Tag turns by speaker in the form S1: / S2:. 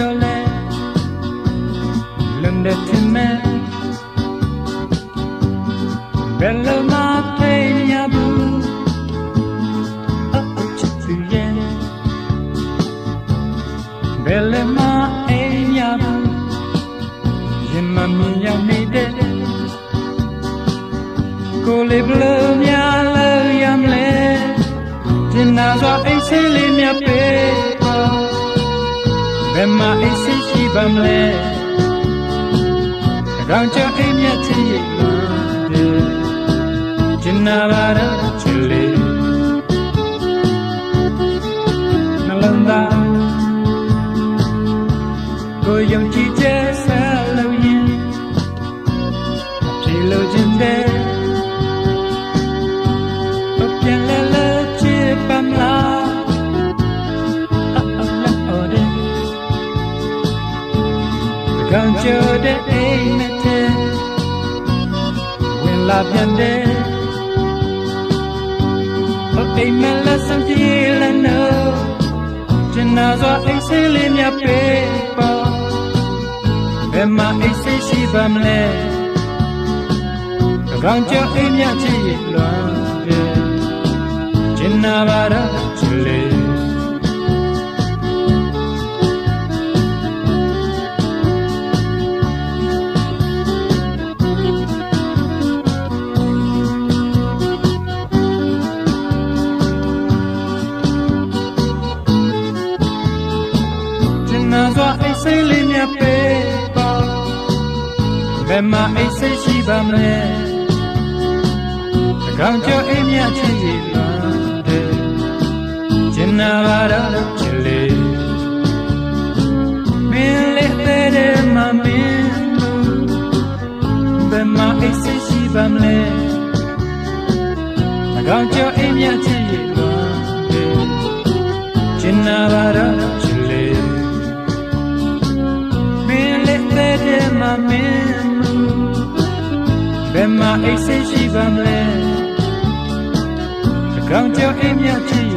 S1: တော်လဲလွန်တဲ့ထင်မဲ့ဘယ်လိုမှဖေးရဘူးအအချစ်သူရဲ့ဘယ်လိုမှအိမ်ရဘူးရင်မမြင်ရနေတဲ့ကိုလေးဘလို့များ ယ်မှာအိတ်ဆေးရှိပါမလဲကောင်ချအိမ်မြတ်ချစ်ရလို့ကျင်နာပါတော့ချစ်လေးနှလုံးသားကိုယုံကြည်ချက်ဆက်လို့ရင်ဖြေလို့ခြင်း ကောင်ကြတဲ့အိမ်မက်တဲ့ဝင်လာပြန်တဲ့ဟိုအိမ်မက်လက်စံပြေးလနော်ကျင်နာစွာအိမ်ဆေးလေးမြပေးပါဘယ်မှာအိမ်ဆေးရှိပါမလဲကောင်ကြအိမ်မြချစ်ရလွမ်းတဲ့ကျင်နာပါတော့ချစ်လေး စွာအိတ်စိတ်လေးမြတ်ပေးပါဘယ်မှာအိတ်စိတ်ရှိပါမလဲတကောင်ကျော်အိမ်မြတ်ချစ်ရည်လွမ်းတယ်ကျင်နာပါတော့ချစ်လေးမင်းလေးတဲ့တဲ့မမင်းဘယ်မှာအိတ်စိတ်ရှိပါမလဲတကောင်ကျော်အိမ်မြတ်ချစ်ရည်လွမ်းတယ်ကျင်နာပါတော့ ဘယ်မှာအိတ်ဆိတ်ရှိပါမလဲအကောင်ကြောင့်အိမ်မြချစ်